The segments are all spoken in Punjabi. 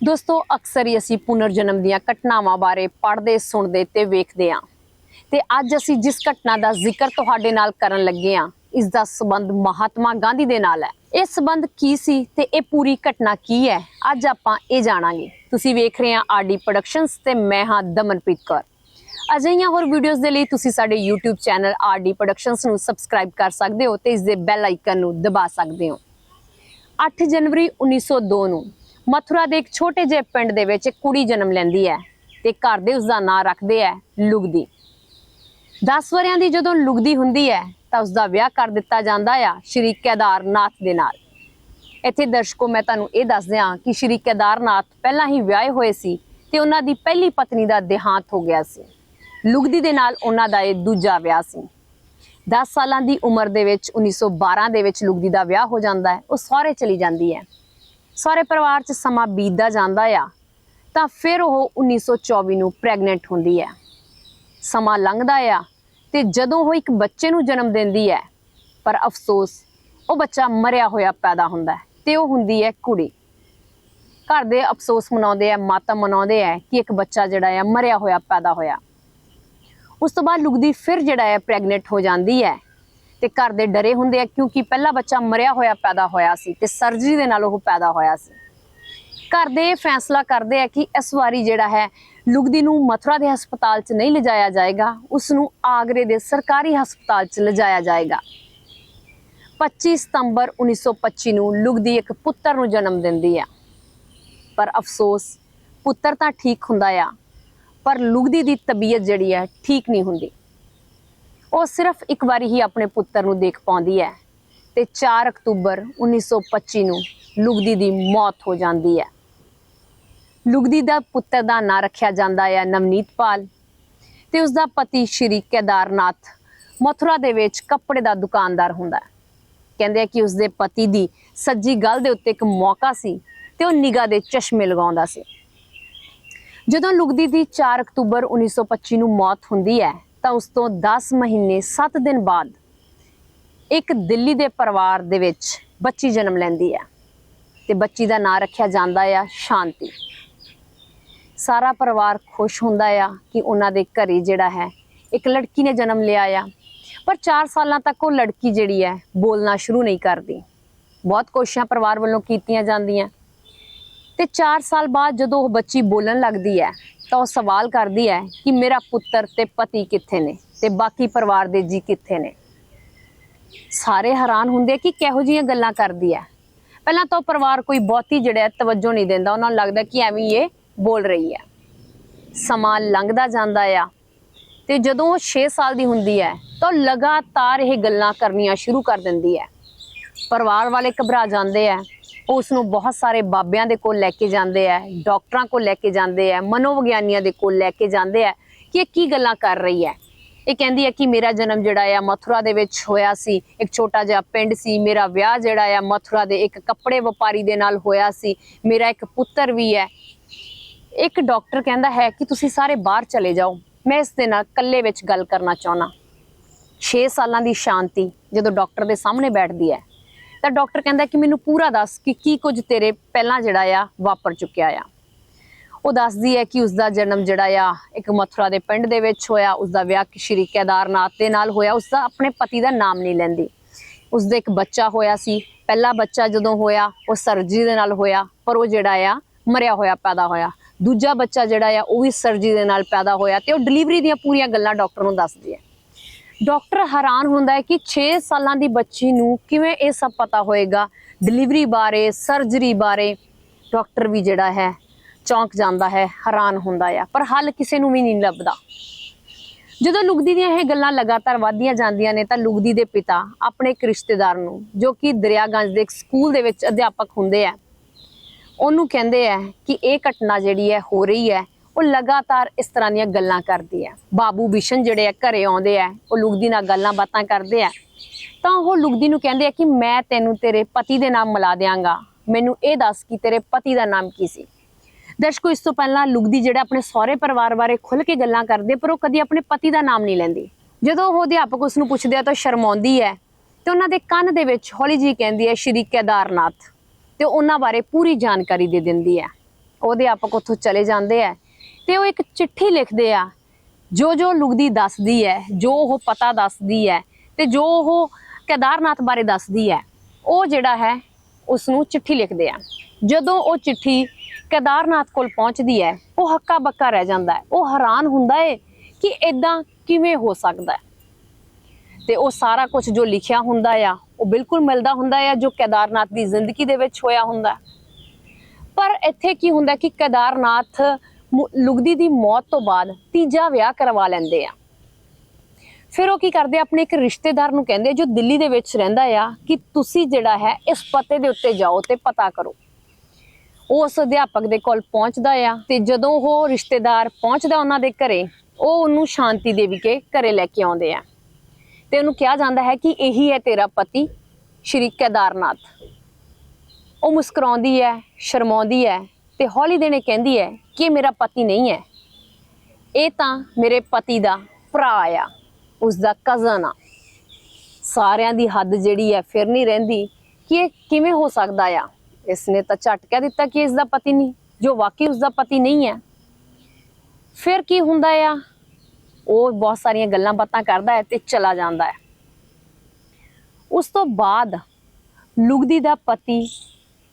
ਦੋਸਤੋ, ਅਕਸਰ ਹੀ ਅਸੀਂ ਪੁਨਰ ਜਨਮ ਦੀਆਂ ਘਟਨਾਵਾਂ ਬਾਰੇ ਪੜ੍ਹਦੇ, ਸੁਣਦੇ ਤੇ ਵੇਖਦੇ ਹਾਂ। ਤੇ ਅੱਜ ਅਸੀਂ ਜਿਸ ਘਟਨਾ ਦਾ ਜ਼ਿਕਰ ਤੁਹਾਡੇ ਨਾਲ ਕਰਨ ਲੱਗੇ ਹਾਂ, ਇਸ ਦਾ ਸਬੰਧ ਮਹਾਤਮਾ ਗਾਂਧੀ ਦੇ ਨਾਲ ਹੈ। ਇਹ ਸਬੰਧ ਕੀ ਸੀ ਤੇ ਇਹ ਪੂਰੀ ਘਟਨਾ ਕੀ ਹੈ? ਅੱਜ ਆਪਾਂ ਇਹ ਜਾਣਾਂਗੇ। ਤੁਸੀਂ ਵੇਖ ਰਹੇ ਹਾਂ ਆਰਡੀ ਪ੍ਰੋਡਕਸ਼ਨਸ ਤੇ ਮੈਂ ਹਾਂ ਦਮਨਪ੍ਰੀਤ ਕੌਰ। ਅਜਿਹੀਆਂ ਹੋਰ ਵੀਡੀਓਜ਼ ਦੇ ਲਈ ਤੁਸੀਂ ਸਾਡੇ YouTube ਚੈਨਲ ਆਰਡੀ ਪ੍ਰੋਡਕਸ਼ਨਸ ਨੂੰ ਸਬਸਕ੍ਰਾਈਬ ਕਰ ਸਕਦੇ ਹੋ ਤੇ ਇਸ ਦੇ ਬੈਲ ਆਈਕਨ ਨੂੰ ਦਬਾ ਸਕਦੇ ਹੋ। 8 ਜਨਵਰੀ 1902 ਨੂੰ ਮਥੁਰਾ ਦੇ ਇੱਕ ਛੋਟੇ ਜਿਹੇ ਪਿੰਡ ਦੇ ਵਿੱਚ ਇੱਕ ਕੁੜੀ ਜਨਮ ਲੈਂਦੀ ਹੈ ਤੇ ਘਰ ਦੇ ਉਸ ਦਾ ਨਾਂ ਰੱਖਦੇ ਹੈ ਲੁਗਦੀ। 10 ਵਰਿਆਂ ਦੀ ਜਦੋਂ ਲੁਗਦੀ ਹੁੰਦੀ ਹੈ ਤਾਂ ਉਸ ਦਾ ਵਿਆਹ ਕਰ ਦਿੱਤਾ ਜਾਂਦਾ ਆ ਸ਼੍ਰੀ ਕੇਦਾਰਨਾਥ ਦੇ ਨਾਲ। ਇੱਥੇ ਦਰਸ਼ਕੋ, ਮੈਂ ਤੁਹਾਨੂੰ ਇਹ ਦੱਸ ਦਿਆਂ ਕਿ ਸ਼੍ਰੀ ਕੇਦਾਰਨਾਥ ਪਹਿਲਾਂ ਹੀ ਵਿਆਹੇ ਹੋਏ ਸੀ ਤੇ ਉਹਨਾਂ ਦੀ ਪਹਿਲੀ ਪਤਨੀ ਦਾ ਦੇਹਾਂਤ ਹੋ ਗਿਆ ਸੀ। ਲੁਗਦੀ ਦੇ ਨਾਲ ਉਹਨਾਂ ਦਾ ਇਹ ਦੂਜਾ ਵਿਆਹ ਸੀ। 10 ਸਾਲਾਂ ਦੀ ਉਮਰ ਦੇ ਵਿੱਚ 1912 ਦੇ ਵਿੱਚ ਲੁਗਦੀ ਦਾ ਵਿਆਹ ਹੋ ਜਾਂਦਾ ਹੈ, ਉਹ ਸਹੁਰੇ ਚਲੀ ਜਾਂਦੀ ਹੈ। ਸਾਰੇ ਪਰਿਵਾਰ 'ਚ ਸਮਾਂ ਬੀਤਦਾ ਜਾਂਦਾ ਆ, ਤਾਂ ਫਿਰ ਉਹ 1924 ਨੂੰ ਪ੍ਰੈਗਨੈਂਟ ਹੁੰਦੀ ਹੈ। ਸਮਾਂ ਲੰਘਦਾ ਆ ਤੇ ਜਦੋਂ ਉਹ ਇੱਕ ਬੱਚੇ ਨੂੰ ਜਨਮ ਦਿੰਦੀ ਹੈ, ਪਰ ਅਫਸੋਸ, ਉਹ ਬੱਚਾ ਮਰਿਆ ਹੋਇਆ ਪੈਦਾ ਹੁੰਦਾ ਹੈ ਤੇ ਉਹ ਹੁੰਦੀ ਹੈ ਕੁੜੀ। ਘਰ ਦੇ ਅਫਸੋਸ ਮਨਾਉਂਦੇ ਆ ਮਾਤਮ ਮਨਾਉਂਦੇ ਆ ਕਿ ਇੱਕ ਬੱਚਾ ਜਿਹੜਾ ਆ ਮਰਿਆ ਹੋਇਆ ਪੈਦਾ ਹੋਇਆ। ਉਸ ਤੋਂ ਬਾਅਦ ਲੁਗਦੀ ਫਿਰ ਜਿਹੜਾ ਹੈ ਪ੍ਰੈਗਨੈਂਟ ਹੋ ਜਾਂਦੀ ਹੈ। ਤੇ ਘਰ ਦੇ ਡਰੇ ਹੁੰਦੇ ਆ ਕਿਉਂਕਿ ਪਹਿਲਾ ਬੱਚਾ ਮਰਿਆ ਹੋਇਆ ਪੈਦਾ ਹੋਇਆ ਸੀ ਤੇ ਸਰਜਰੀ ਦੇ ਨਾਲ ਉਹ ਪੈਦਾ ਹੋਇਆ ਸੀ। ਘਰ ਦੇ ਇਹ ਫੈਸਲਾ ਕਰਦੇ ਆ ਕਿ ਇਸ ਵਾਰੀ ਜਿਹੜਾ ਹੈ ਲੁਗਦੀ ਨੂੰ ਮਥੁਰਾ ਦੇ ਹਸਪਤਾਲ 'ਚ ਨਹੀਂ ਲਿਜਾਇਆ ਜਾਏਗਾ ਉਸ ਨੂੰ ਆਗਰੇ ਦੇ ਸਰਕਾਰੀ ਹਸਪਤਾਲ 'ਚ ਲਿਜਾਇਆ ਜਾਏਗਾ। 25 ਸਤੰਬਰ 1925 ਨੂੰ ਲੁਗਦੀ ਇੱਕ ਪੁੱਤਰ ਨੂੰ ਜਨਮ ਦਿੰਦੀ ਆ। ਪਰ ਅਫਸੋਸ, ਪੁੱਤਰ ਤਾਂ ਠੀਕ ਹੁੰਦਾ ਆ, ਪਰ ਲੁਗਦੀ ਦੀ ਤਬੀਅਤ ਜਿਹੜੀ ਹੈ ਠੀਕ ਨਹੀਂ ਹੁੰਦੀ। ਉਹ ਸਿਰਫ ਇੱਕ ਵਾਰੀ ਹੀ ਆਪਣੇ ਪੁੱਤਰ ਨੂੰ ਦੇਖ ਪਾਉਂਦੀ ਹੈ ਤੇ 4 ਅਕਤੂਬਰ 1925 ਨੂੰ ਲੁਗਦੀ ਦੀ ਮੌਤ ਹੋ ਜਾਂਦੀ ਹੈ। ਲੁਗਦੀ ਦਾ ਪੁੱਤਰ ਦਾ ਨਾਂ ਰੱਖਿਆ ਜਾਂਦਾ ਹੈ ਨਵਨੀਤਪਾਲ ਤੇ ਉਸ ਦਾ ਪਤੀ ਸ਼੍ਰੀ ਕੇਦਾਰਨਾਥ ਮਥੁਰਾ ਦੇ ਵਿੱਚ ਕੱਪੜੇ ਦਾ ਦੁਕਾਨਦਾਰ ਹੁੰਦਾ ਹੈ। ਕਹਿੰਦੇ ਆ ਕਿ ਉਸ ਦੇ ਪਤੀ ਦੀ ਸੱਜੀ ਗੱਲ ਦੇ ਉੱਤੇ ਇੱਕ ਮੌਕਾ ਸੀ ਤੇ ਉਹ ਨਿਗਾਹ ਦੇ ਚਸ਼ਮੇ ਲਗਾਉਂਦਾ ਸੀ। ਜਦੋਂ ਲੁਗਦੀ ਦੀ 4 ਅਕਤੂਬਰ 1925 ਨੂੰ ਮੌਤ ਹੁੰਦੀ ਹੈ ਤਾਂ ਉਸ ਤੋਂ 10 ਮਹੀਨੇ 7 ਦਿਨ ਬਾਅਦ ਇੱਕ ਦਿੱਲੀ ਦੇ ਪਰਿਵਾਰ ਦੇ ਵਿੱਚ ਬੱਚੀ ਜਨਮ ਲੈਂਦੀ ਹੈ ਤੇ ਬੱਚੀ ਦਾ ਨਾਂ ਰੱਖਿਆ ਜਾਂਦਾ ਆ ਸ਼ਾਂਤੀ। ਸਾਰਾ ਪਰਿਵਾਰ ਖੁਸ਼ ਹੁੰਦਾ ਆ ਕਿ ਉਹਨਾਂ ਦੇ ਘਰੇ ਜਿਹੜਾ ਹੈ ਇੱਕ ਲੜਕੀ ਨੇ ਜਨਮ ਲਿਆ ਆ। ਪਰ 4 ਸਾਲਾਂ ਤੱਕ ਉਹ ਲੜਕੀ ਜਿਹੜੀ ਹੈ ਬੋਲਣਾ ਸ਼ੁਰੂ ਨਹੀਂ ਕਰਦੀ। ਬਹੁਤ ਕੋਸ਼ਿਸ਼ਾਂ ਪਰਿਵਾਰ ਵੱਲੋਂ ਕੀਤੀਆਂ ਜਾਂਦੀਆਂ। ਤੇ 4 ਸਾਲ ਬਾਅਦ ਜਦੋਂ ਉਹ ਬੱਚੀ ਬੋਲਣ ਲੱਗਦੀ ਹੈ ਤਾਂ ਉਹ ਸਵਾਲ ਕਰਦੀ ਹੈ ਕਿ ਮੇਰਾ ਪੁੱਤਰ ਤੇ ਪਤੀ ਕਿੱਥੇ ਨੇ ਤੇ ਬਾਕੀ ਪਰਿਵਾਰ ਦੇ ਜੀ ਕਿੱਥੇ ਨੇ? ਸਾਰੇ ਹੈਰਾਨ ਹੁੰਦੇ ਕਿ ਕਿਹੋ ਜਿਹੀਆਂ ਗੱਲਾਂ ਕਰਦੀ ਹੈ। ਪਹਿਲਾਂ ਤਾਂ ਉਹ ਪਰਿਵਾਰ ਕੋਈ ਬਹੁਤੀ ਜਿਹੜਾ ਤਵੱਜੋ ਨਹੀਂ ਦਿੰਦਾ, ਉਹਨਾਂ ਨੂੰ ਲੱਗਦਾ ਕਿ ਐਵੇਂ ਇਹ ਬੋਲ ਰਹੀ ਹੈ। ਸਮਾਂ ਲੰਘਦਾ ਜਾਂਦਾ ਆ ਤੇ ਜਦੋਂ ਉਹ 6 ਸਾਲ ਦੀ ਹੁੰਦੀ ਹੈ, ਤਾਂ ਉਹ ਲਗਾਤਾਰ ਇਹ ਗੱਲਾਂ ਕਰਨੀਆਂ ਸ਼ੁਰੂ ਕਰ ਦਿੰਦੀ ਹੈ। ਪਰਿਵਾਰ ਵਾਲੇ ਘਬਰਾ ਜਾਂਦੇ ਆ ਉਸ ਨੂੰ ਬਹੁਤ ਸਾਰੇ ਬਾਬਿਆਂ ਦੇ ਕੋਲ ਲੈ ਕੇ ਜਾਂਦੇ ਆ, ਡਾਕਟਰਾਂ ਕੋਲ ਲੈ ਕੇ ਜਾਂਦੇ ਆ, ਮਨੋਵਿਗਿਆਨੀਆਂ ਦੇ ਕੋਲ ਲੈ ਕੇ ਜਾਂਦੇ ਆ ਕਿ ਇਹ ਕੀ ਗੱਲਾਂ ਕਰ ਰਹੀ ਹੈ। ਇਹ ਕਹਿੰਦੀ ਹੈ ਕਿ ਮੇਰਾ ਜਨਮ ਜਿਹੜਾ ਆ ਮਥੁਰਾ ਦੇ ਵਿੱਚ ਹੋਇਆ ਸੀ। ਇੱਕ ਛੋਟਾ ਜਿਹਾ ਪਿੰਡ ਸੀ। ਮੇਰਾ ਵਿਆਹ ਜਿਹੜਾ ਆ ਮਥੁਰਾ ਦੇ ਇੱਕ ਕੱਪੜੇ ਵਪਾਰੀ ਦੇ ਨਾਲ ਹੋਇਆ ਸੀ। ਮੇਰਾ ਇੱਕ ਪੁੱਤਰ ਵੀ ਹੈ। ਇੱਕ ਡਾਕਟਰ ਕਹਿੰਦਾ ਹੈ ਕਿ ਤੁਸੀਂ ਸਾਰੇ ਬਾਹਰ ਚਲੇ ਜਾਓ। ਮੈਂ ਇਸ ਦੇ ਨਾਲ ਇਕੱਲੇ ਵਿੱਚ ਗੱਲ ਕਰਨਾ ਚਾਹੁੰਦਾ। 6 ਸਾਲਾਂ ਦੀ ਸ਼ਾਂਤੀ ਜਦੋਂ ਡਾਕਟਰ ਦੇ ਸਾਹਮਣੇ ਬੈਠਦੀ ਹੈ। ਤਾਂ ਡਾਕਟਰ ਕਹਿੰਦਾ ਕਿ ਮੈਨੂੰ ਪੂਰਾ ਦੱਸ ਕਿ ਕੀ ਕੁਝ ਤੇਰੇ ਪਹਿਲਾਂ ਜਿਹੜਾ ਆ ਵਾਪਰ ਚੁੱਕਿਆ ਆ। ਉਹ ਦੱਸਦੀ ਹੈ ਕਿ ਉਸ ਦਾ ਜਨਮ ਜਿਹੜਾ ਆ, ਇੱਕ ਮਥੁਰਾ ਦੇ ਪਿੰਡ ਦੇ ਵਿੱਚ ਹੋਇਆ। ਉਸ ਦਾ ਵਿਆਹ ਸ਼੍ਰੀ ਕੇਦਾਰਨਾਥ ਦੇ ਨਾਲ ਹੋਇਆ। ਉਸ ਦਾ ਆਪਣੇ ਪਤੀ ਦਾ ਨਾਮ ਨਹੀਂ ਲੈਂਦੀ। ਉਸ ਦੇ ਇੱਕ ਬੱਚਾ ਹੋਇਆ ਸੀ। ਪਹਿਲਾ ਬੱਚਾ ਜਦੋਂ ਹੋਇਆ, ਉਹ ਸਰਜੀ ਦੇ ਨਾਲ ਹੋਇਆ, ਪਰ ਉਹ ਜਿਹੜਾ ਆ, ਮਰਿਆ ਹੋਇਆ, ਪੈਦਾ ਹੋਇਆ। ਦੂਜਾ ਬੱਚਾ ਜਿਹੜਾ ਆ, ਉਹ ਵੀ ਸਰਜੀ ਦੇ ਨਾਲ ਪੈਦਾ ਹੋਇਆ ਤੇ ਉਹ ਡਿਲੀਵਰੀ ਦੀਆਂ ਪੂਰੀਆਂ ਗੱਲਾਂ ਡਾਕਟਰ ਨੂੰ ਦੱਸਦੀ ਹੈ। ਡਾਕਟਰ ਹੈਰਾਨ ਹੁੰਦਾ ਹੈ ਕਿ 6 ਸਾਲਾਂ ਦੀ ਬੱਚੀ ਨੂੰ ਕਿਵੇਂ ਇਹ ਸਭ ਪਤਾ ਹੋਏਗਾ? ਡਿਲੀਵਰੀ ਬਾਰੇ, ਸਰਜਰੀ ਬਾਰੇ ਡਾਕਟਰ ਵੀ ਜਿਹੜਾ ਹੈ ਚੌਂਕ ਜਾਂਦਾ ਹੈ, ਹੈਰਾਨ ਹੁੰਦਾ ਆ। ਪਰ ਹੱਲ ਕਿਸੇ ਨੂੰ ਵੀ ਨਹੀਂ ਲੱਭਦਾ। ਜਦੋਂ ਲੁਗਦੀ ਦੀਆਂ ਇਹ ਗੱਲਾਂ ਲਗਾਤਾਰ ਵਧਦੀਆਂ ਜਾਂਦੀਆਂ ਨੇ, ਤਾਂ ਲੁਗਦੀ ਦੇ ਪਿਤਾ ਆਪਣੇ ਇੱਕ ਰਿਸ਼ਤੇਦਾਰ ਨੂੰ, ਜੋ ਕਿ ਦਰਿਆਗੰਜ ਦੇ ਇੱਕ ਸਕੂਲ ਦੇ ਵਿੱਚ ਅਧਿਆਪਕ ਹੁੰਦੇ ਆ, ਉਹਨੂੰ ਕਹਿੰਦੇ ਆ ਕਿ ਇਹ ਘਟਨਾ ਜਿਹੜੀ ਹੈ ਹੋ ਰਹੀ ਹੈ ਉਹ ਲਗਾਤਾਰ ਇਸ ਤਰ੍ਹਾਂ ਦੀਆਂ ਗੱਲਾਂ ਕਰਦੀ ਹੈ। ਬਾਬੂ ਬਿਸ਼ਨ ਜਿਹੜੇ ਆ, ਘਰੇ ਆਉਂਦੇ ਆ, ਉਹ ਲੁਗਦੀ ਨਾਲ ਗੱਲਾਂ ਬਾਤਾਂ ਕਰਦੇ ਆ। ਤਾਂ ਉਹ ਲੁਗਦੀ ਨੂੰ ਕਹਿੰਦੇ ਆ ਕਿ ਮੈਂ ਤੈਨੂੰ ਤੇਰੇ ਪਤੀ ਦੇ ਨਾਮ ਮਿਲਾ ਦਿਆਂਗਾ। ਮੈਨੂੰ ਇਹ ਦੱਸ ਕਿ ਤੇਰੇ ਪਤੀ ਦਾ ਨਾਮ ਕੀ ਸੀ? ਦਰਸ਼ਕੋ, ਇਸ ਤੋਂ ਪਹਿਲਾਂ ਲੁਗਦੀ ਜਿਹੜਾ ਆਪਣੇ ਸਹੁਰੇ ਪਰਿਵਾਰ ਬਾਰੇ ਖੁੱਲ ਕੇ ਗੱਲਾਂ ਕਰਦੇ, ਪਰ ਉਹ ਕਦੀ ਆਪਣੇ ਪਤੀ ਦਾ ਨਾਮ ਨਹੀਂ ਲੈਂਦੀ। ਜਦੋਂ ਉਹ ਅਧਿਆਪਕ ਉਸ ਨੂੰ ਪੁੱਛਦੇ ਆ ਤਾਂ ਸ਼ਰਮਾਉਂਦੀ ਹੈ ਤੇ ਉਹਨਾਂ ਦੇ ਕੰਨ ਦੇ ਵਿੱਚ ਹੌਲੀ ਜੀ ਕਹਿੰਦੀ ਹੈ, ਸ਼੍ਰੀ ਕੇਦਾਰਨਾਥ। ਤੇ ਉਹਨਾਂ ਬਾਰੇ ਪੂਰੀ ਜਾਣਕਾਰੀ ਦੇ ਦਿੰਦੀ ਹੈ। ਉਹ ਅਧਿਆਪਕ ਉੱਥੋਂ ਚਲੇ ਜਾਂਦੇ ਆ ਤੇ ਉਹ ਇੱਕ ਚਿੱਠੀ ਲਿਖਦੇ ਆ। ਜੋ ਜੋ ਲੁਗਦੀ ਦੱਸਦੀ ਹੈ ਜੋ ਉਹ ਪਤਾ ਦੱਸਦੀ ਹੈ ਤੇ ਜੋ ਉਹ ਕੇਦਾਰਨਾਥ ਬਾਰੇ ਦੱਸਦੀ ਹੈ ਉਹ ਜਿਹੜਾ ਹੈ ਉਸ ਨੂੰ ਚਿੱਠੀ ਲਿਖਦੇ ਆ। ਜਦੋਂ ਉਹ ਚਿੱਠੀ ਕੇਦਾਰਨਾਥ ਕੋਲ ਪਹੁੰਚਦੀ ਹੈ ਉਹ ਹੱਕਾ ਬੱਕਾ ਰਹਿ ਜਾਂਦਾ ਹੈ ਉਹ ਹੈਰਾਨ ਹੁੰਦਾ ਹੈ ਕਿ ਇਦਾਂ ਕਿਵੇਂ ਹੋ ਸਕਦਾ ਹੈ ਤੇ ਉਹ ਸਾਰਾ ਕੁਝ ਜੋ ਲਿਖਿਆ ਹੁੰਦਾ ਆ, ਉਹ ਬਿਲਕੁਲ ਮਿਲਦਾ ਹੁੰਦਾ ਆ, ਜੋ ਕੇਦਾਰਨਾਥ ਦੀ ਜ਼ਿੰਦਗੀ ਦੇ ਵਿੱਚ ਹੋਇਆ ਹੁੰਦਾ। ਪਰ ਇੱਥੇ ਕੀ ਹੁੰਦਾ ਕਿ ਕੇਦਾਰਨਾਥ ਲੁਗਦੀ ਦੀ ਮੌਤ ਤੋਂ ਬਾਅਦ ਤੀਜਾ ਵਿਆਹ ਕਰਵਾ ਲੈਂਦੇ ਆ। ਫਿਰ ਉਹ ਕੀ ਕਰਦੇ ਆਪਣੇ ਇੱਕ ਰਿਸ਼ਤੇਦਾਰ ਨੂੰ ਕਹਿੰਦੇ ਜੋ ਦਿੱਲੀ ਦੇ ਵਿੱਚ ਰਹਿੰਦਾ ਆ, ਕਿ ਤੁਸੀਂ ਜਿਹੜਾ ਹੈ, ਇਸ ਪਤੇ ਦੇ ਉੱਤੇ ਜਾਓ ਤੇ ਪਤਾ ਕਰੋ। ਉਹ ਉਸ ਅਧਿਆਪਕ ਦੇ ਕੋਲ ਪਹੁੰਚਦਾ ਆ ਤੇ ਜਦੋਂ ਉਹ ਰਿਸ਼ਤੇਦਾਰ ਪਹੁੰਚਦਾ ਉਹਨਾਂ ਦੇ ਘਰੇ, ਉਹ ਉਹਨੂੰ ਸ਼ਾਂਤੀ ਦੇਵੀ ਕੇ ਘਰੇ ਲੈ ਕੇ ਆਉਂਦੇ ਆ। ਤੇ ਉਹਨੂੰ ਕਿਹਾ ਜਾਂਦਾ ਹੈ ਕਿ ਇਹੀ ਹੈ ਤੇਰਾ ਪਤੀ, ਸ਼੍ਰੀ ਕੇਦਾਰਨਾਥ। ਉਹ ਮੁਸਕਰਾਉਂਦੀ ਹੈ, ਸ਼ਰਮਾਉਂਦੀ ਹੈ ਤੇ ਹੌਲੀ ਦੇਣੇ ਕਹਿੰਦੀ ਹੈ ਕਿ ਇਹ ਮੇਰਾ ਪਤੀ ਨਹੀਂ ਹੈ। ਇਹ ਤਾਂ ਮੇਰੇ ਪਤੀ ਦਾ ਭਰਾ ਆ ਉਸ ਦਾ ਕਜ਼ਨ ਆ। ਸਾਰਿਆਂ ਦੀ ਹੱਦ ਜਿਹੜੀ ਹੈ ਫਿਰ ਨਹੀਂ ਰਹਿੰਦੀ ਕਿ ਇਹ ਕਿਵੇਂ ਹੋ ਸਕਦਾ ਆ। ਇਸਨੇ ਤਾਂ ਝਟ ਕਹਿ ਦਿੱਤਾ ਕਿ ਇਸ ਦਾ ਪਤੀ ਨਹੀਂ, ਜੋ ਵਾਕਈ ਉਸ ਦਾ ਪਤੀ ਨਹੀਂ ਹੈ। ਫਿਰ ਕੀ ਹੁੰਦਾ ਆ? ਉਹ ਬਹੁਤ ਸਾਰੀਆਂ ਗੱਲਾਂ ਬਾਤਾਂ ਕਰਦਾ ਹੈ ਤੇ ਚਲਾ ਜਾਂਦਾ ਹੈ। ਉਸ ਤੋਂ ਬਾਅਦ ਲੁਗਦੀ ਦਾ ਪਤੀ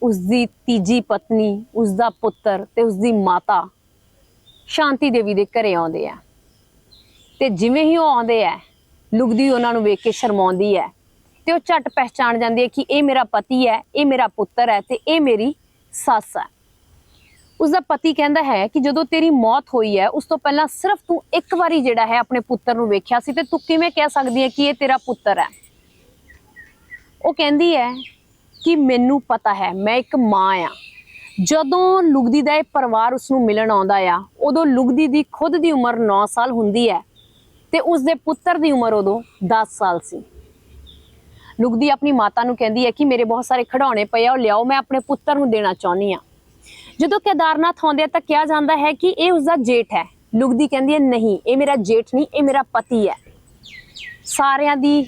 ਉਸ ਦੀ ਤੀਜੀ ਪਤਨੀ ਉਸ ਦਾ ਪੁੱਤਰ ਤੇ ਉਸ ਦੀ ਮਾਤਾ ਸ਼ਾਂਤੀ ਦੇਵੀ ਦੇ ਘਰੇ ਆਉਂਦੇ ਆ। ਤੇ ਜਿਵੇਂ ਹੀ ਉਹ ਆਉਂਦੇ ਆ, ਲੁਗਦੀ ਉਹਨਾਂ ਨੂੰ ਵੇਖ ਕੇ ਸ਼ਰਮਾਉਂਦੀ ਹੈ ਤੇ ਉਹ ਝਟ ਪਹਿਚਾਣ ਜਾਂਦੀ ਹੈ ਕਿ ਇਹ ਮੇਰਾ ਪਤੀ ਹੈ ਇਹ ਮੇਰਾ ਪੁੱਤਰ ਹੈ ਤੇ ਇਹ ਮੇਰੀ ਸੱਸ ਹੈ ਉਸ ਦਾ ਪਤੀ ਕਹਿੰਦਾ ਹੈ ਕਿ ਜਦੋਂ ਤੇਰੀ ਮੌਤ ਹੋਈ ਹੈ ਉਸ ਤੋਂ ਪਹਿਲਾਂ ਸਿਰਫ ਤੂੰ ਇੱਕ ਵਾਰੀ ਜਿਹੜਾ ਹੈ ਆਪਣੇ ਪੁੱਤਰ ਨੂੰ ਵੇਖਿਆ ਸੀ ਤੇ ਤੂੰ ਕਿਵੇਂ ਕਹਿ ਸਕਦੀ ਹੈ ਕਿ ਇਹ ਤੇਰਾ ਪੁੱਤਰ ਹੈ ਉਹ ਕਹਿੰਦੀ ਹੈ ਕਿ ਮੈਨੂੰ ਪਤਾ ਹੈ, ਮੈਂ ਇੱਕ ਮਾਂ ਆ। ਜਦੋਂ ਲੁਗਦੀ ਦਾ ਇਹ ਪਰਿਵਾਰ ਉਸ ਨੂੰ ਮਿਲਣ ਆਉਂਦਾ ਆ, ਉਦੋਂ ਲੁਗਦੀ ਦੀ ਖੁਦ ਦੀ ਉਮਰ 9 ਸਾਲ ਹੁੰਦੀ ਹੈ ਤੇ ਉਸ ਦੇ ਪੁੱਤਰ ਦੀ ਉਮਰ ਉਦੋਂ 10 ਸਾਲ ਸੀ। ਲੁਗਦੀ ਆਪਣੀ ਮਾਤਾ ਨੂੰ ਕਹਿੰਦੀ ਹੈ ਕਿ ਮੇਰੇ ਬਹੁਤ ਸਾਰੇ ਖਿਡੌਣੇ ਪਏ ਆ, ਉਹ ਲਿਆਓ, ਮੈਂ ਆਪਣੇ ਪੁੱਤਰ ਨੂੰ ਦੇਣਾ ਚਾਹੁੰਦੀ ਆ ਜਦੋਂ ਕੇਦਾਰਨਾਥ ਆਉਂਦੇ ਆ ਤਾਂ ਕਿਹਾ ਜਾਂਦਾ ਹੈ ਕਿ ਇਹ ਉਸ ਦਾ ਜੇਠ ਹੈ। ਲੁਗਦੀ ਕਹਿੰਦੀ ਹੈ, ਨਹੀਂ, ਇਹ ਮੇਰਾ ਜੇਠ ਨਹੀਂ, ਇਹ ਮੇਰਾ ਪਤੀ ਹੈ। ਸਾਰਿਆਂ ਦੀ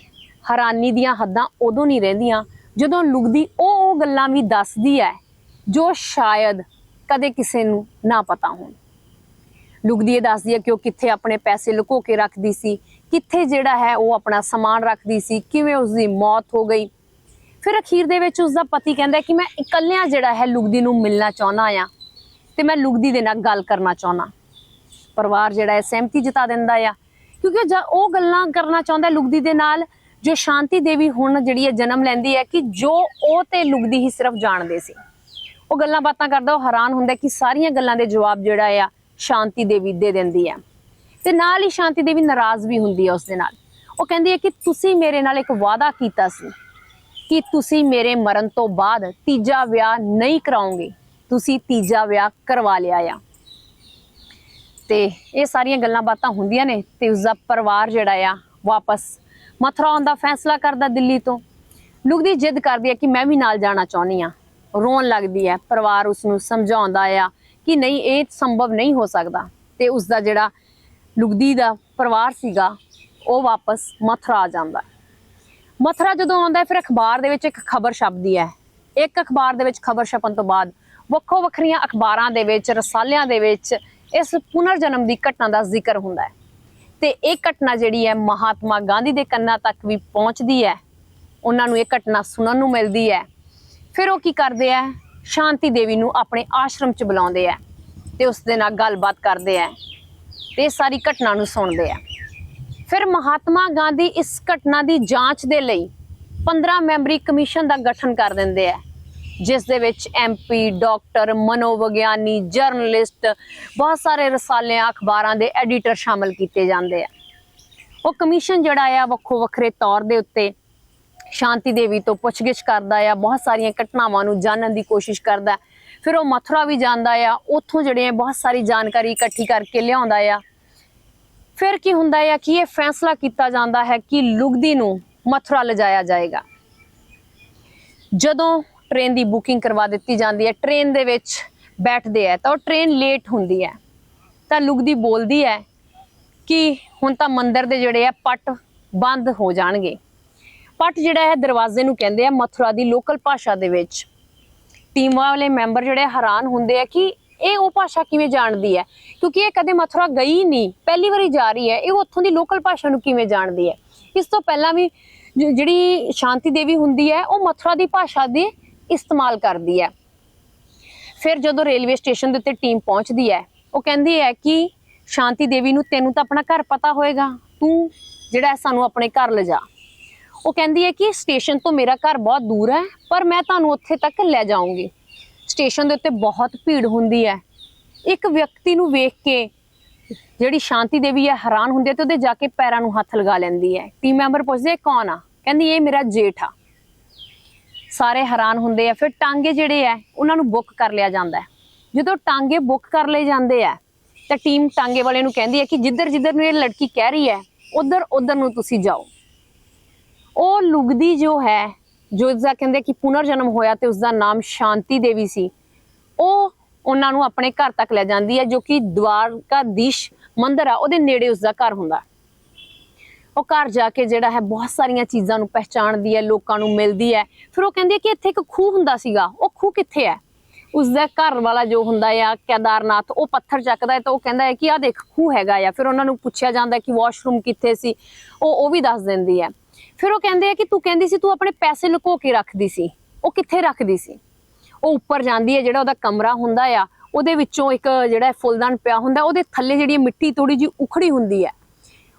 ਹੈਰਾਨੀ ਦੀਆਂ ਹੱਦਾਂ ਉਦੋਂ ਨਹੀਂ ਰਹਿੰਦੀਆਂ ਜਦੋਂ ਲੁਕਦੀ, ਉਹ ਉਹ ਗੱਲਾਂ ਵੀ ਦੱਸਦੀ ਹੈ, ਜੋ ਸ਼ਾਇਦ ਕਦੇ ਕਿਸੇ ਨੂੰ ਨਾ ਪਤਾ ਹੋਣ। ਲੁਕਦੀ ਇਹ ਦੱਸਦੀ ਹੈ ਕਿ ਉਹ ਕਿੱਥੇ ਆਪਣੇ ਪੈਸੇ ਲੁਕੋ ਕੇ ਰੱਖਦੀ ਸੀ, ਕਿੱਥੇ ਜਿਹੜਾ ਹੈ ਉਹ ਆਪਣਾ ਸਮਾਨ ਰੱਖਦੀ ਸੀ, ਕਿਵੇਂ ਉਸ ਦੀ ਮੌਤ ਹੋ ਗਈ। ਫਿਰ ਅਖੀਰ ਦੇ ਵਿੱਚ ਉਸ ਦਾ ਪਤੀ ਕਹਿੰਦਾ ਕਿ ਮੈਂ ਇਕੱਲਿਆਂ ਜਿਹੜਾ ਹੈ ਲੁਗਦੀ ਨੂੰ ਮਿਲਣਾ ਚਾਹੁੰਦਾ ਆ ਤੇ ਮੈਂ ਲੁਗਦੀ ਦੇ ਨਾਲ ਗੱਲ ਕਰਨਾ ਚਾਹੁੰਦਾ ਪਰਿਵਾਰ ਜਿਹੜਾ ਹੈ ਸਹਿਮਤੀ ਜਤਾ ਦਿੰਦਾ ਆ, ਕਿਉਂਕਿ ਉਹ ਜ- ਉਹ ਗੱਲਾਂ ਕਰਨਾ ਚਾਹੁੰਦਾ ਹੈ ਲੁਗਦੀ ਦੇ ਨਾਲ ਜੋ ਸ਼ਾਂਤੀ ਦੇਵੀ ਹੁਣ ਜਿਹੜੀ ਹੈ ਜਨਮ ਲੈਂਦੀ ਹੈ ਕਿ ਜੋ ਉਹ ਤੇ ਲੁਗਦੀ ਹੀ ਸਿਰਫ ਜਾਣਦੇ ਸੀ। ਉਹ ਗੱਲਾਂ ਬਾਤਾਂ ਕਰਦਾ, ਉਹ ਹੈਰਾਨ ਹੁੰਦਾ ਕਿ ਸਾਰੀਆਂ ਗੱਲਾਂ ਦੇ ਜਵਾਬ ਜਿਹੜਾ ਆ, ਸ਼ਾਂਤੀ ਦੇਵੀ ਦੇ ਦਿੰਦੀ ਹੈ। ਤੇ ਨਾਲ ਹੀ ਸ਼ਾਂਤੀ ਦੇਵੀ ਨਾਰਾਜ਼ ਵੀ ਹੁੰਦੀ ਹੈ ਉਸ ਦੇ ਨਾਲ। ਉਹ ਕਹਿੰਦੀ ਹੈ ਕਿ ਤੁਸੀਂ ਮੇਰੇ ਨਾਲ ਇੱਕ ਵਾਅਦਾ ਕੀਤਾ ਸੀ ਕਿ ਤੁਸੀਂ ਮੇਰੇ ਮਰਨ ਤੋਂ ਬਾਅਦ ਤੀਜਾ ਵਿਆਹ ਨਹੀਂ ਕਰਾਓਗੇ ਤੁਸੀਂ ਤੀਜਾ ਵਿਆਹ ਕਰਵਾ ਲਿਆ ਆ। ਤੇ ਇਹ ਸਾਰੀਆਂ ਗੱਲਾਂ ਬਾਤਾਂ ਹੁੰਦੀਆਂ ਨੇ ਤੇ ਉਸ ਦਾ ਪਰਿਵਾਰ ਜਿਹੜਾ ਆ ਵਾਪਸ ਮਥੁਰਾ ਆਉਣ ਦਾ ਫੈਸਲਾ ਕਰਦਾ ਦਿੱਲੀ ਤੋਂ। ਲੁਗਦੀ ਜਿੱਦ ਕਰਦੀ ਹੈ ਕਿ ਮੈਂ ਵੀ ਨਾਲ ਜਾਣਾ ਚਾਹੁੰਦੀ ਆ ਰੋਣ ਲੱਗਦੀ ਹੈ। ਪਰਿਵਾਰ ਉਸ ਨੂੰ ਸਮਝਾਉਂਦਾ ਆ ਕਿ ਨਹੀਂ, ਇਹ ਸੰਭਵ ਨਹੀਂ ਹੋ ਸਕਦਾ। ਤੇ ਉਸ ਦਾ ਜਿਹੜਾ ਲੁਗਦੀ ਦਾ ਪਰਿਵਾਰ ਸੀਗਾ, ਉਹ ਵਾਪਸ ਮਥੁਰਾ ਆ ਜਾਂਦਾ ਹੈ। ਮਥੁਰਾ ਜਦੋਂ ਆਉਂਦਾ ਫਿਰ ਅਖਬਾਰ ਦੇ ਵਿੱਚ ਇੱਕ ਖਬਰ ਛਪਦੀ ਹੈ। ਇੱਕ ਅਖਬਾਰ ਦੇ ਵਿੱਚ ਖਬਰ ਛਪਣ ਤੋਂ ਬਾਅਦ ਵੱਖੋ ਵੱਖਰੀਆਂ ਅਖਬਾਰਾਂ ਦੇ ਵਿੱਚ, ਰਸਾਲਿਆਂ ਦੇ ਵਿੱਚ ਇਸ ਪੁਨਰ ਜਨਮ ਦੀ ਘਟਨਾ ਦਾ ਜ਼ਿਕਰ ਹੁੰਦਾ ਹੈ। ਤੇ ਇਹ ਘਟਨਾ ਜਿਹੜੀ ਹੈ ਮਹਾਤਮਾ ਗਾਂਧੀ ਦੇ ਕੰਨਾਂ ਤੱਕ ਵੀ ਪਹੁੰਚਦੀ ਹੈ। ਉਹਨਾਂ ਨੂੰ ਇਹ ਘਟਨਾ ਸੁਣਨ ਨੂੰ ਮਿਲਦੀ ਹੈ। ਫਿਰ ਉਹ ਕੀ ਕਰਦੇ ਆ ਸ਼ਾਂਤੀ ਦੇਵੀ ਨੂੰ ਆਪਣੇ ਆਸ਼ਰਮ 'ਚ ਬੁਲਾਉਂਦੇ ਆ ਤੇ ਉਸ ਦੇ ਨਾਲ ਗੱਲਬਾਤ ਕਰਦੇ ਆ ਤੇ ਇਹ ਸਾਰੀ ਘਟਨਾ ਨੂੰ ਸੁਣਦੇ ਆ ਫਿਰ ਮਹਾਤਮਾ ਗਾਂਧੀ ਇਸ ਘਟਨਾ ਦੀ ਜਾਂਚ ਦੇ ਲਈ 15 ਮੈਂਬਰੀ ਕਮਿਸ਼ਨ ਦਾ ਗਠਨ ਕਰ ਦਿੰਦੇ ਆ ਜਿਸ ਦੇ ਵਿੱਚ ਐਮਪੀ ਡਾਕਟਰ, ਮਨੋਵਿਗਿਆਨੀ, ਜਰਨਲਿਸਟ, ਬਹੁਤ ਸਾਰੇ ਰਸਾਲਿਆਂ ਅਖਬਾਰਾਂ ਦੇ ਐਡੀਟਰ ਸ਼ਾਮਲ ਕੀਤੇ ਜਾਂਦੇ ਆ। ਉਹ ਕਮਿਸ਼ਨ ਜਿਹੜਾ ਆ, ਵੱਖੋ ਵੱਖਰੇ ਤੌਰ ਦੇ ਉੱਤੇ ਸ਼ਾਂਤੀ ਦੇਵੀ ਤੋਂ ਪੁੱਛਗਿੱਛ ਕਰਦਾ ਆ, ਬਹੁਤ ਸਾਰੀਆਂ ਘਟਨਾਵਾਂ ਨੂੰ ਜਾਣਨ ਦੀ ਕੋਸ਼ਿਸ਼ ਕਰਦਾ ਫਿਰ ਉਹ ਮਥੁਰਾ ਵੀ ਜਾਂਦਾ ਆ, ਉੱਥੋਂ ਜਿਹੜੇ ਆ, ਬਹੁਤ ਸਾਰੀ ਜਾਣਕਾਰੀ ਇਕੱਠੀ ਕਰਕੇ ਲਿਆਉਂਦਾ ਆ। ਫਿਰ ਕੀ ਹੁੰਦਾ ਹੈ ਕਿ ਇਹ ਫੈਸਲਾ ਕੀਤਾ ਜਾਂਦਾ ਹੈ ਕਿ ਲੁਗਦੀ ਨੂੰ ਮਥੁਰਾ ਲਿਜਾਇਆ ਜਾਏਗਾ। ਜਦੋਂ ਟ੍ਰੇਨ ਦੀ ਬੁਕਿੰਗ ਕਰਵਾ ਦਿੱਤੀ ਜਾਂਦੀ ਹੈ। ਟ੍ਰੇਨ ਦੇ ਵਿੱਚ ਬੈਠਦੇ ਆ ਤਾਂ ਉਹ ਟ੍ਰੇਨ ਲੇਟ ਹੁੰਦੀ ਹੈ। ਤਾਂ ਲੁਗਦੀ ਬੋਲਦੀ ਹੈ ਕਿ ਹੁਣ ਤਾਂ ਮੰਦਰ ਦੇ ਜਿਹੜੇ ਆ ਪੱਟ ਬੰਦ ਹੋ ਜਾਣਗੇ। ਪੱਟ ਜਿਹੜਾ ਹੈ ਦਰਵਾਜ਼ੇ ਨੂੰ ਕਹਿੰਦੇ ਆ ਮਥੁਰਾ ਦੀ ਲੋਕਲ ਭਾਸ਼ਾ ਦੇ ਵਿੱਚ। ਟੀਮ ਵਾਲੇ ਮੈਂਬਰ ਜਿਹੜੇ ਹੈਰਾਨ ਹੁੰਦੇ ਆ ਕਿ ਇਹ ਉਹ ਭਾਸ਼ਾ ਕਿਵੇਂ ਜਾਣਦੀ ਹੈ? ਕਿਉਂਕਿ ਇਹ ਕਦੇ ਮਥੁਰਾ ਗਈ ਨਹੀਂ, ਪਹਿਲੀ ਵਾਰੀ ਜਾ ਰਹੀ ਹੈ, ਇਹ ਉੱਥੋਂ ਦੀ ਲੋਕਲ ਭਾਸ਼ਾ ਨੂੰ ਕਿਵੇਂ ਜਾਣਦੀ ਹੈ? ਇਸ ਤੋਂ ਪਹਿਲਾਂ ਵੀ ਜਿਹੜੀ ਸ਼ਾਂਤੀ ਦੇਵੀ ਹੁੰਦੀ ਹੈ, ਉਹ ਮਥੁਰਾ ਦੀ ਭਾਸ਼ਾ ਦੇ ਇਸਤੇਮਾਲ ਕਰਦੀ ਹੈ। ਫਿਰ ਜਦੋਂ ਰੇਲਵੇ ਸਟੇਸ਼ਨ ਦੇ ਉੱਤੇ ਟੀਮ ਪਹੁੰਚਦੀ ਹੈ, ਉਹ ਕਹਿੰਦੀ ਹੈ ਕਿ ਸ਼ਾਂਤੀ ਦੇਵੀ ਨੂੰ ਤੈਨੂੰ ਤਾਂ ਆਪਣਾ ਘਰ ਪਤਾ ਹੋਏਗਾ, ਤੂੰ ਜਿਹੜਾ ਸਾਨੂੰ ਆਪਣੇ ਘਰ ਲਿਜਾ। ਉਹ ਕਹਿੰਦੀ ਹੈ ਕਿ ਸਟੇਸ਼ਨ ਤੋਂ ਮੇਰਾ ਘਰ ਬਹੁਤ ਦੂਰ ਹੈ, ਪਰ ਮੈਂ ਤੁਹਾਨੂੰ ਉੱਥੇ ਤੱਕ ਲੈ ਜਾਊਂਗੀ। ਸਟੇਸ਼ਨ ਦੇ ਉੱਤੇ ਬਹੁਤ ਭੀੜ ਹੁੰਦੀ ਹੈ। ਇੱਕ ਵਿਅਕਤੀ ਨੂੰ ਵੇਖ ਕੇ ਜਿਹੜੀ ਸ਼ਾਂਤੀ ਦੇਵੀ ਹੈ, ਹੈਰਾਨ ਹੁੰਦੀ ਹੈ ਤੇ ਉਹਦੇ ਜਾ ਕੇ ਪੈਰਾਂ ਨੂੰ ਹੱਥ ਲਗਾ ਲੈਂਦੀ ਹੈ। ਟੀਮ ਮੈਂਬਰ ਪੁੱਛਦੇ ਇਹ ਕੌਣ ਆ? ਕਹਿੰਦੀ, ਇਹ ਮੇਰਾ ਜੇਠ ਆ। ਸਾਰੇ ਹੈਰਾਨ ਹੁੰਦੇ ਆ, ਫਿਰ ਟਾਂਗੇ ਜਿਹੜੇ ਆ, ਉਹਨਾਂ ਨੂੰ ਬੁੱਕ ਕਰ ਲਿਆ ਜਾਂਦਾ ਹੈ। ਜਦੋਂ ਟਾਂਗੇ ਬੁੱਕ ਕਰ ਲਏ ਜਾਂਦੇ ਆ, ਤਾਂ ਟੀਮ ਟਾਂਗੇ ਵਾਲੇ ਨੂੰ ਕਹਿੰਦੀ ਹੈ ਕਿ ਜਿੱਧਰ ਜਿੱਧਰ ਨੂੰ ਇਹ ਲੜਕੀ ਕਹਿ ਰਹੀ ਹੈ ਉਧਰ ਉਧਰ ਨੂੰ ਤੁਸੀਂ ਜਾਓ। ਉਹ ਲੁਗਦੀ ਜੋ ਹੈ, ਜੋ ਇਸਦਾ ਕਹਿੰਦੇ ਕਿ ਪੁਨਰ ਜਨਮ ਹੋਇਆ ਤੇ ਉਸਦਾ ਨਾਮ ਸ਼ਾਂਤੀ ਦੇਵੀ ਸੀ, ਉਹ ਉਹਨਾਂ ਨੂੰ ਆਪਣੇ ਘਰ ਤੱਕ ਲੈ ਜਾਂਦੀ ਹੈ, ਜੋ ਕਿ ਦਵਾਰਕਾਧੀਸ਼ ਮੰਦਿਰ ਆ, ਉਹਦੇ ਨੇੜੇ ਉਸਦਾ ਘਰ ਹੁੰਦਾ। ਉਹ ਘਰ ਜਾ ਕੇ ਜਿਹੜਾ ਹੈ ਬਹੁਤ ਸਾਰੀਆਂ ਚੀਜ਼ਾਂ ਨੂੰ ਪਹਿਚਾਣਦੀ ਹੈ, ਲੋਕਾਂ ਨੂੰ ਮਿਲਦੀ ਹੈ। ਫਿਰ ਉਹ ਕਹਿੰਦੀ ਹੈ ਕਿ ਇੱਥੇ ਇੱਕ ਖੂਹ ਹੁੰਦਾ ਸੀਗਾ। ਉਹ ਖੂਹ ਕਿੱਥੇ ਹੈ? ਉਸਦਾ ਘਰ ਵਾਲਾ ਜੋ ਹੁੰਦਾ ਆ, ਕੇਦਾਰਨਾਥ, ਉਹ ਪੱਥਰ ਚੱਕਦਾ ਹੈ ਤਾਂ ਉਹ ਕਹਿੰਦਾ ਹੈ ਕਿ ਆਹ ਦੇਖ, ਖੂਹ ਹੈਗਾ ਆ। ਫਿਰ ਉਹਨਾਂ ਨੂੰ ਪੁੱਛਿਆ ਜਾਂਦਾ ਕਿ ਵਾਸ਼ਰੂਮ ਕਿੱਥੇ ਸੀ? ਉਹ ਉਹ ਵੀ ਦੱਸ ਦਿੰਦੀ ਹੈ। ਫਿਰ ਉਹ ਕਹਿੰਦੇ ਆ ਕਿ ਤੂੰ ਕਹਿੰਦੀ ਸੀ ਤੂੰ ਆਪਣੇ ਪੈਸੇ ਲੁਕੋ ਕੇ ਰੱਖਦੀ ਸੀ। ਉਹ ਕਿੱਥੇ ਰੱਖਦੀ ਸੀ? ਉਹ ਉੱਪਰ ਜਾਂਦੀ ਹੈ, ਜਿਹੜਾ ਉਹਦਾ ਕਮਰਾ ਹੁੰਦਾ ਆ, ਉਹਦੇ ਵਿੱਚੋਂ ਇੱਕ ਜਿਹੜਾ ਫੁੱਲਦਾਨ ਪਿਆ ਹੁੰਦਾ, ਉਹਦੇ ਥੱਲੇ ਜਿਹੜੀ ਮਿੱਟੀ ਥੋੜੀ ਜਿਹੀ ਉਖੜੀ ਹੁੰਦੀ ਹੈ।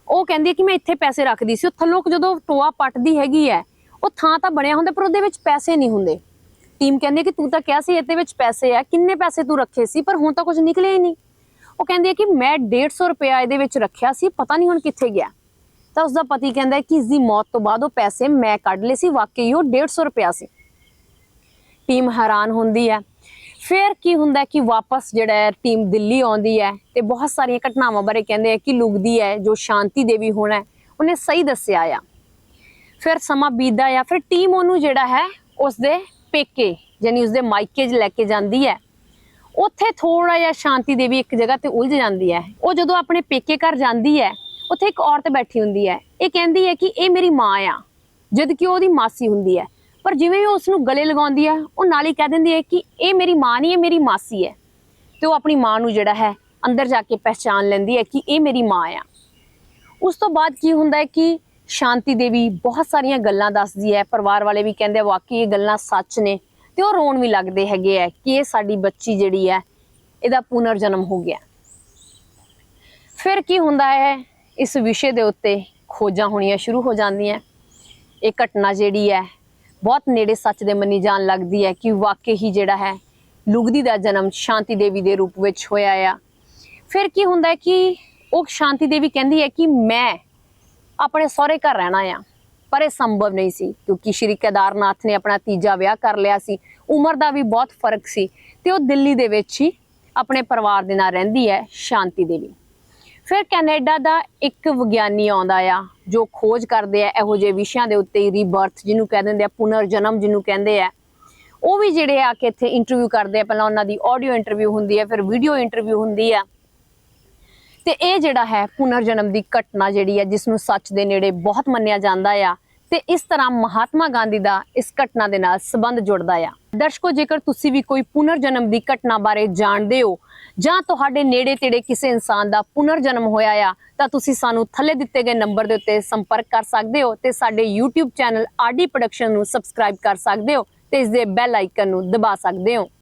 ਉਹ ਕਹਿੰਦੀ ਹੈ ਕਿ ਮੈਂ ਇੱਥੇ ਪੈਸੇ ਰੱਖਦੀ ਸੀ, ਉਹ ਥੱਲੋਂ ਜਦੋਂ ਟੋਆ ਪੱਟਦੀ ਹੈਗੀ ਹੈ, ਉਹ ਥਾਂ ਤਾਂ ਬਣਿਆ ਹੁੰਦਾ, ਪਰ ਉਹਦੇ ਵਿੱਚ ਪੈਸੇ ਨਹੀਂ ਹੁੰਦੇ। ਟੀਮ ਕਹਿੰਦੀ ਕਿ ਤੂੰ ਤਾਂ ਕਿਹਾ ਸੀ ਇਹਦੇ ਵਿੱਚ ਪੈਸੇ ਆ ਕਿੰਨੇ ਪੈਸੇ ਤੂੰ ਰੱਖੇ ਸੀ, ਪਰ ਹੁਣ ਤਾਂ ਕੁਝ ਨਿਕਲੇ ਹੀ ਨਹੀਂ। ਉਹ ਕਹਿੰਦੀ ਹੈ ਕਿ ਮੈਂ 150 ਰੁਪਇਆ ਇਹਦੇ ਵਿੱਚ ਰੱਖਿਆ ਸੀ, ਪਤਾ ਨਹੀਂ ਹੁਣ ਕਿੱਥੇ ਗਿਆ। ਤਾਂ ਉਸਦਾ ਪਤੀ ਕਹਿੰਦਾ ਕਿ ਇਸ ਦੀ ਮੌਤ ਤੋਂ ਬਾਅਦ ਉਹ ਪੈਸੇ ਮੈਂ ਕੱਢ ਲਏ ਸੀ, ਵਾਕਈ ਉਹ 150 ਰੁਪਇਆ ਸੀ। ਟੀਮ ਹੈਰਾਨ ਹੁੰਦੀ ਹੈ। ਫਿਰ ਕੀ ਹੁੰਦਾ ਕਿ ਵਾਪਸ ਜਿਹੜਾ ਹੈ ਟੀਮ ਦਿੱਲੀ ਆਉਂਦੀ ਹੈ ਤੇ ਬਹੁਤ ਸਾਰੀਆਂ ਘਟਨਾਵਾਂ ਬਾਰੇ ਕਹਿੰਦੇ ਆ ਕਿ ਲੁਗਦੀ ਹੈ, ਜੋ ਸ਼ਾਂਤੀ ਦੇਵੀ ਹੋਣਾ ਉਹਨੇ ਸਹੀ ਦੱਸਿਆ ਆ। ਫਿਰ ਸਮਾਂ ਬੀਤਦਾ ਆ, ਫਿਰ ਟੀਮ ਉਹਨੂੰ ਜਿਹੜਾ ਹੈ, ਉਸਦੇ ਪੇਕੇ ਯਾਨੀ ਉਸਦੇ ਮਾਈਕੇ 'ਚ ਲੈ ਕੇ ਜਾਂਦੀ ਹੈ। ਉੱਥੇ ਥੋੜਾ ਜਿਹਾ ਸ਼ਾਂਤੀ ਦੇਵੀ ਇੱਕ ਜਗ੍ਹਾ ਤੇ ਉਲਝ ਜਾਂਦੀ ਹੈ। ਉਹ ਜਦੋਂ ਆਪਣੇ ਪੇਕੇ ਘਰ ਜਾਂਦੀ ਹੈ, ਉੱਥੇ ਇੱਕ ਔਰਤ ਬੈਠੀ ਹੁੰਦੀ ਹੈ। ਇਹ ਕਹਿੰਦੀ ਹੈ ਕਿ ਇਹ ਮੇਰੀ ਮਾਂ ਆ ਜਦ ਕਿ ਉਹਦੀ ਮਾਸੀ ਹੁੰਦੀ ਹੈ। ਪਰ ਜਿਵੇਂ ਹੀ ਉਹ ਉਸ ਨੂੰ ਗਲੇ ਲਗਾਉਂਦੀ ਹੈ ਉਹ ਨਾਲ ਹੀ ਕਹਿ ਦਿੰਦੀ ਹੈ ਕਿ ਇਹ ਮੇਰੀ ਮਾਂ ਨਹੀਂ, ਇਹ ਮੇਰੀ ਮਾਸੀ ਹੈ। ਤੇ ਉਹ ਆਪਣੀ ਮਾਂ ਨੂੰ ਜਿਹੜਾ ਹੈ, ਅੰਦਰ ਜਾ ਕੇ ਪਹਿਚਾਨ ਲੈਂਦੀ ਹੈ ਕਿ ਇਹ ਮੇਰੀ ਮਾਂ ਆ। ਉਸ ਤੋਂ ਬਾਅਦ ਕੀ ਹੁੰਦਾ ਹੈ ਕਿ ਸ਼ਾਂਤੀ ਦੇਵੀ ਬਹੁਤ ਸਾਰੀਆਂ ਗੱਲਾਂ ਦੱਸਦੀ ਹੈ, ਪਰਿਵਾਰ ਵਾਲੇ ਵੀ ਕਹਿੰਦੇ ਵਾਕਈ ਇਹ ਗੱਲਾਂ ਸੱਚ ਨੇ। ਤੇ ਉਹ ਰੋਣ ਵੀ ਲੱਗਦੇ ਹੈਗੇ ਆ ਕਿ ਇਹ ਸਾਡੀ ਬੱਚੀ ਜਿਹੜੀ ਹੈ, ਇਹਦਾ ਪੁਨਰ ਜਨਮ ਹੋ ਗਿਆ। ਫਿਰ ਕੀ ਹੁੰਦਾ ਹੈ, ਇਸ ਵਿਸ਼ੇ ਦੇ ਉੱਤੇ ਖੋਜਾਂ ਹੋਣੀਆਂ ਸ਼ੁਰੂ ਹੋ ਜਾਂਦੀਆਂ। ਇਹ ਘਟਨਾ ਜਿਹੜੀ ਹੈ ਬਹੁਤ ਨੇੜੇ ਸੱਚ ਦੇ ਮੰਨੀ ਜਾਣ ਲੱਗਦੀ ਹੈ ਕਿ ਵਾਕਈ ਹੀ ਜਿਹੜਾ ਹੈ, ਲੁਗਦੀ ਦਾ ਜਨਮ ਸ਼ਾਂਤੀ ਦੇਵੀ ਦੇ ਰੂਪ ਵਿੱਚ ਹੋਇਆ ਆ। ਫਿਰ ਕੀ ਹੁੰਦਾ ਹੈ ਕਿ ਉਹ ਸ਼ਾਂਤੀ ਦੇਵੀ ਕਹਿੰਦੀ ਹੈ ਕਿ ਮੈਂ ਆਪਣੇ ਸਹੁਰੇ ਘਰ ਰਹਿਣਾ ਆ, ਪਰ ਇਹ ਸੰਭਵ ਨਹੀਂ ਸੀ, ਕਿਉਂਕਿ ਸ਼੍ਰੀ ਕੇਦਾਰਨਾਥ ਨੇ ਆਪਣਾ ਤੀਜਾ ਵਿਆਹ ਕਰ ਲਿਆ ਸੀ, ਉਮਰ ਦਾ ਵੀ ਬਹੁਤ ਫ਼ਰਕ ਸੀ ਤੇ ਉਹ ਦਿੱਲੀ ਦੇ ਵਿੱਚ ਹੀ ਆਪਣੇ ਪਰਿਵਾਰ ਦੇ ਨਾਲ ਰਹਿੰਦੀ ਹੈ ਸ਼ਾਂਤੀ ਦੇਵੀ। ਫਿਰ ਕੈਨੇਡਾ ਦਾ ਇੱਕ ਵਿਗਿਆਨੀ ਆਉਂਦਾ ਆ, ਜੋ ਖੋਜ ਕਰਦੇ ਆ ਇਹੋ ਜਿਹੇ ਵਿਸ਼ਿਆਂ ਦੇ ਉੱਤੇ ਰੀਬਰਥ ਜਿਹਨੂੰ ਕਹਿ ਦਿੰਦੇ ਆ ਪੁਨਰ ਜਨਮ ਜਿਹਨੂੰ ਕਹਿੰਦੇ ਆ। ਉਹ ਵੀ ਜਿਹੜੇ ਆ ਕੇ ਇੱਥੇ ਇੰਟਰਵਿਊ ਕਰਦੇ ਆ, ਪਹਿਲਾਂ ਉਹਨਾਂ ਦੀ ਆਡੀਓ ਇੰਟਰਵਿਊ ਹੁੰਦੀ ਹੈ ਫਿਰ ਵੀਡੀਓ ਇੰਟਰਵਿਊ ਹੁੰਦੀ ਆ। ਤੇ ਇਹ ਜਿਹੜਾ ਹੈ ਪੁਨਰ ਜਨਮ ਦੀ ਘਟਨਾ ਜਿਹੜੀ ਹੈ ਜਿਸ ਨੂੰ ਸੱਚ ਦੇ ਨੇੜੇ ਬਹੁਤ ਮੰਨਿਆ ਜਾਂਦਾ ਆ ਤੇ ਇਸ ਤਰ੍ਹਾਂ ਮਹਾਤਮਾ ਗਾਂਧੀ ਦਾ ਇਸ ਘਟਨਾ ਦੇ ਨਾਲ ਸੰਬੰਧ ਜੁੜਦਾ ਆ। ਦਰਸ਼ਕੋ, ਜੇਕਰ ਤੁਸੀਂ ਵੀ ਕੋਈ ਪੁਨਰ ਜਨਮ ਦੀ ਘਟਨਾ ਬਾਰੇ ਜਾਣਦੇ ਹੋ ਜਾਂ ਤੁਹਾਡੇ ਨੇੜੇ ਤੇੜੇ ਕਿਸੇ ਇਨਸਾਨ ਦਾ ਪੁਨਰ ਜਨਮ ਹੋਇਆ ਆ, ਤਾਂ ਤੁਸੀਂ ਸਾਨੂੰ ਥੱਲੇ ਦਿੱਤੇ ਗਏ ਨੰਬਰ ਦੇ ਉੱਤੇ ਸੰਪਰਕ ਕਰ ਸਕਦੇ ਹੋ ਤੇ ਸਾਡੇ YouTube ਚੈਨਲ ਆਰਡੀ ਪ੍ਰੋਡਕਸ਼ਨ ਨੂੰ ਸਬਸਕ੍ਰਾਈਬ ਕਰ ਸਕਦੇ ਹੋ ਤੇ ਇਸ ਦੇ ਬੈਲ ਆਈਕਨ ਨੂੰ ਦਬਾ ਸਕਦੇ ਹੋ।